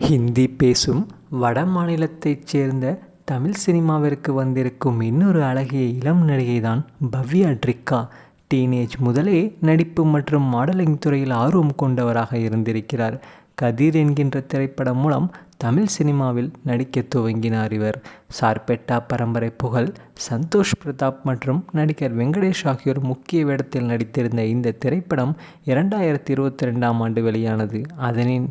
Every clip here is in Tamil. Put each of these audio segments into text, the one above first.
ஹிந்தி பேசும் வட மாநிலத்தைச் சேர்ந்த தமிழ் சினிமாவிற்கு வந்திருக்கும் இன்னொரு அழகிய இளம் நடிகை தான் பவ்யா ட்ரிக்கா. டீனேஜ் முதலே நடிப்பு மற்றும் மாடலிங் துறையில் ஆர்வம் கொண்டவராக இருந்திருக்கிறார். கதிர் என்கின்ற திரைப்படம் மூலம் தமிழ் சினிமாவில் நடிக்க துவங்கினார் இவர். சார்பெட்டா பரம்பரை புகழ் சந்தோஷ் பிரதாப் மற்றும் நடிகர் வெங்கடேஷ் ஆகியோர் முக்கிய வேடத்தில் நடித்திருந்த இந்த திரைப்படம் இரண்டாயிரத்தி இருபத்தி ரெண்டாம் ஆண்டு வெளியானது. அதனின்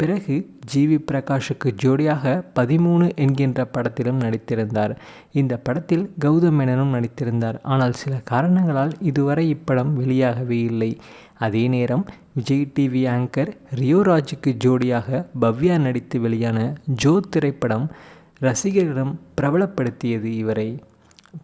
பிறகு ஜிவி பிரகாஷுக்கு ஜோடியாக பதிமூணு என்கின்ற படத்திலும் நடித்திருந்தார். இந்த படத்தில் கௌதம் மேனனும் நடித்திருந்தார். ஆனால் சில காரணங்களால் இதுவரை இப்படம் வெளியாகவே இல்லை. அதே நேரம் விஜய் டிவி ஆங்கர் ரியோராஜுக்கு ஜோடியாக பவ்யா நடித்து வெளியான ஜோ திரைப்படம் ரசிகர்களிடம் பிரபலப்படுத்தியது இவரை.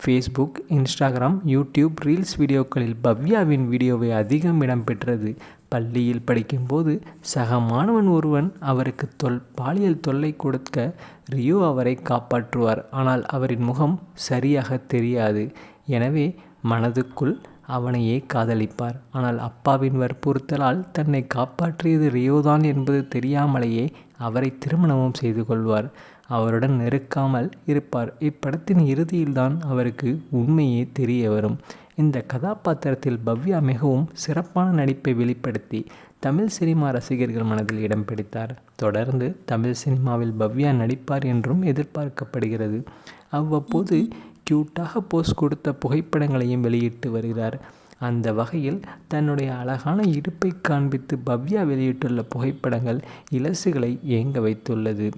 ஃபேஸ்புக் இன்ஸ்டாகிராம் யூடியூப் ரீல்ஸ் வீடியோக்களில் பவ்யாவின் வீடியோவை அதிகம் இடம்பெற்றது பள்ளியில் படிக்கும்போது சக மாணவன் ஒருவன் அவருக்கு தொல் பாலியல் தொல்லை கொடுக்க ரியோ அவரை காப்பாற்றுவார். ஆனால் அவரின் முகம் சரியாக தெரியாது. எனவே மனதுக்குள் அவனையே காதலிப்பார். ஆனால் அப்பாவின் வற்புறுத்தலால் தன்னை காப்பாற்றியது ரியோதான் என்பது தெரியாமலேயே அவரை திருமணமும் செய்து கொள்வார். அவருடன் நெருக்காமல் இருப்பார். இப்படத்தின் இறுதியில்தான் அவருக்கு உண்மையே தெரிய வரும். இந்த கதாபாத்திரத்தில் பவ்யா மிகவும் சிறப்பான நடிப்பை வெளிப்படுத்தி தமிழ் சினிமா ரசிகர்கள் மனதில் இடம் பிடித்தார். தொடர்ந்து தமிழ் சினிமாவில் பவ்யா நடிப்பார் என்றும் எதிர்பார்க்கப்படுகிறது. அவ்வப்போது க்யூட்டாக போஸ் கொடுத்த புகைப்படங்களையும் வெளியிட்டு வருகிறார். அந்த வகையில் தன்னுடைய அழகான இடுப்பை காண்பித்து பவ்யா வெளியிட்டுள்ள புகைப்படங்கள் இலசுகளை ஏங்க வைத்துள்ளது.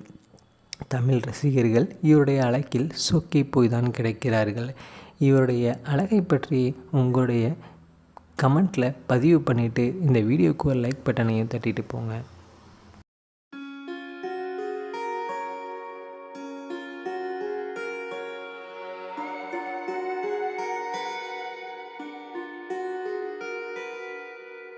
தமிழ் ரசிகர்கள் இவருடைய அழகில் சொக்கி போய் தான் கிடைக்கிறார்கள். இவருடைய அழகை பற்றி உங்களுடைய கமெண்ட்டில் பதிவு பண்ணிவிட்டு இந்த வீடியோக்கு ஒரு லைக் பட்டனையும் தட்டிட்டு போங்க.